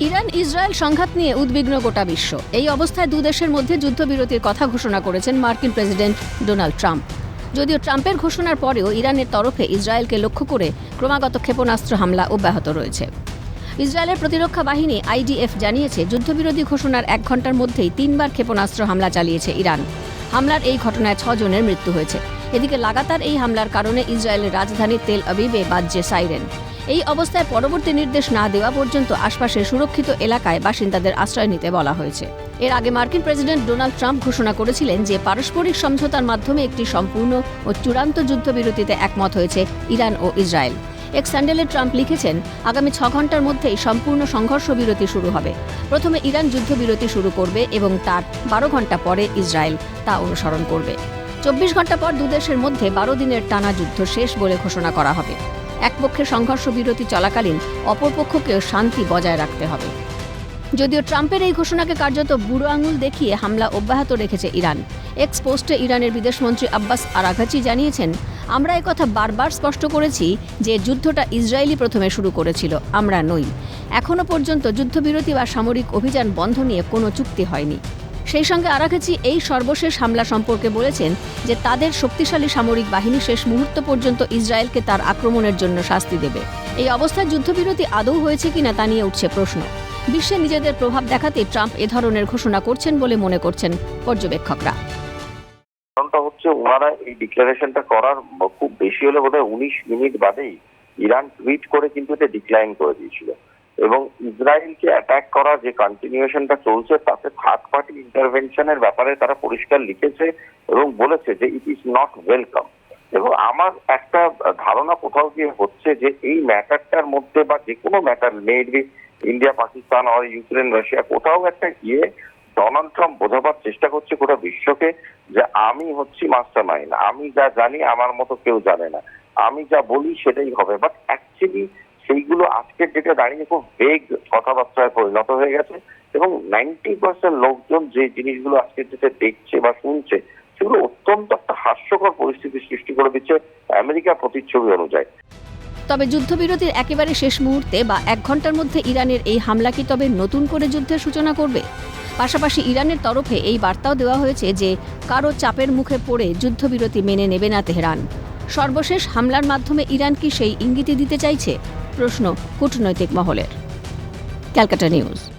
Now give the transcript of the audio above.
Iran Israel সংঘাত নিয়ে উদ্বিগ্ন গোটা বিশ্ব। এই অবস্থায় দু দেশের মধ্যে যুদ্ধবিরতির কথা ঘোষণা করেছেন মার্কিন প্রেসিডেন্ট ডোনাল্ড ট্রাম্প। যদিও ট্রাম্পের ঘোষণার পরেও ইরানের তরফে ইসরায়েলকে লক্ষ্য করে ক্রমাগত ক্ষেপণাস্ত্র হামলা অব্যাহত রয়েছে। ইসরায়েলের প্রতিরক্ষা বাহিনী আইডিএফ জানিয়েছে, যুদ্ধবিরতি ঘোষণার এক ঘণ্টার মধ্যেই তিনবার ক্ষেপণাস্ত্র হামলা চালিয়েছে ইরান। হামলার এই ঘটনায় ছজনের মৃত্যু হয়েছে। এদিকে লাগাতার এই হামলার কারণে ইসরায়েলের রাজধানী তেল আবিবে বাজছে সাইরেন। এই অবস্থায় পরবর্তী নির্দেশ না দেওয়া পর্যন্ত আশপাশের সুরক্ষিত এলাকায় বাসিন্দাদের আশ্রয় নিতে বলা হয়েছে। এর আগে মার্কিন প্রেসিডেন্ট ডোনাল্ড ট্রাম্প ঘোষণা করেছিলেন যে পারস্পরিক সমঝোতার মাধ্যমে একটি সম্পূর্ণ ও চূড়ান্ত যুদ্ধবিরতিতে একমত হয়েছে ইরান ও ইসরায়েল। এক স্যান্ডেলে ট্রাম্প লিখেছেন, আগামী ছ ঘণ্টার মধ্যেই সম্পূর্ণ সংঘর্ষ বিরতি শুরু হবে। প্রথমে ইরান যুদ্ধবিরতি শুরু করবে এবং তার বারো ঘণ্টা পরে ইসরায়েল তা অনুসরণ করবে। চব্বিশ ঘণ্টা পর দুদেশের মধ্যে বারো দিনের টানা যুদ্ধ শেষ বলে ঘোষণা করা হবে। এক পক্ষে সংঘর্ষ বিরতি চলাকালীন অপরপক্ষকেও শান্তি বজায় রাখতে হবে। যদিও ট্রাম্পের এই ঘোষণাকে কার্যত বুড়ো আঙুল দেখিয়ে হামলা অব্যাহত রেখেছে ইরান। এক্স পোস্টে ইরানের বিদেশমন্ত্রী আব্বাস আরাঘাচি জানিয়েছেন, আমরা একথা বারবার স্পষ্ট করেছি যে যুদ্ধটা ইসরায়েলি প্রথমে শুরু করেছিল, আমরা নই। এখনও পর্যন্ত যুদ্ধবিরতি বা সামরিক অভিযান বন্ধ নিয়ে কোনো চুক্তি হয়নি। সেই সঙ্গে আরাঘাচি এই সর্বশেষ হামলা সম্পর্কে বলেছেন যে তাদের শক্তিশালী সামরিক বাহিনী শেষ মুহূর্ত পর্যন্ত ইসরায়েলকে তার আক্রমণের জন্য শাস্তি দেবে। এই অবস্থায় যুদ্ধবিরতি আদৌ হয়েছে কিনা তা নিয়ে উঠছে প্রশ্ন। বিশ্বে নিজেদের প্রভাব দেখাতে ট্রাম্প এ ধরনের ঘোষণা করছেন বলে মনে করছেন পর্যবেক্ষকরা। হচ্ছে ওনারা এই ডিক্লারেশনটা করার খুব বেশি হলে বোধহয় উনিশ মিনিট বাদেই ইরান টুইট করে কিন্তু এটা ডিক্লাইন করে দিয়েছিল। এবং ইসরায়েলকে অ্যাটাক করা যে কন্টিনিউশনটা চলছে, তাতে থার্ড পার্টি ইন্টারভেনশনের ব্যাপারে তারা পরিষ্কার লিখেছে এবং বলেছে যে ইট ইজ নট ওয়েলকাম এবং আমার একটা ধারণা কোথাও গিয়ে হচ্ছে যে এই ম্যাটারটার মধ্যে বা যে কোনো ম্যাটার মেবি ইন্ডিয়া পাকিস্তান আর ইউক্রেন রাশিয়া কোথাও একটা গিয়ে ডোনাল্ড ট্রাম্প বোঝাবার চেষ্টা করছে গোটা বিশ্বকে যে আমি হচ্ছি মাস্টার মাইন্ড আমি যা জানি আমার মতো কেউ জানে না, আমি যা বলি সেটাই হবে। বাট অ্যাকচুয়ালি সেইগুলো আজকের ডেটে দাঁড়িয়ে খুব বেগ কথাবার্তায় পরিণত হয়ে গেছে এবং নাইনটি পার্সেন্ট লোকজন যে জিনিসগুলো আজকের ডেটে দেখছে বা শুনছে, সেগুলো অত্যন্ত একটা হাস্যকর পরিস্থিতি সৃষ্টি করে দিচ্ছে আমেরিকার প্রতিচ্ছবি অনুযায়ী। তবে যুদ্ধবিরতির একেবারে শেষ মুহূর্তে বা এক ঘণ্টার মধ্যে ইরানের এই হামলা কি তবে নতুন করে যুদ্ধের সূচনা করবে? পাশাপাশি ইরানের তরফে এই বার্তাও দেওয়া হয়েছে যে কারও চাপের মুখে পড়ে যুদ্ধবিরতি মেনে নেবে না তেহরান। সর্বশেষ হামলার মাধ্যমে ইরান কি সেই ইঙ্গিতে দিতে চাইছে? প্রশ্ন কূটনৈতিক মহলের। ক্যালকাটা নিউজ।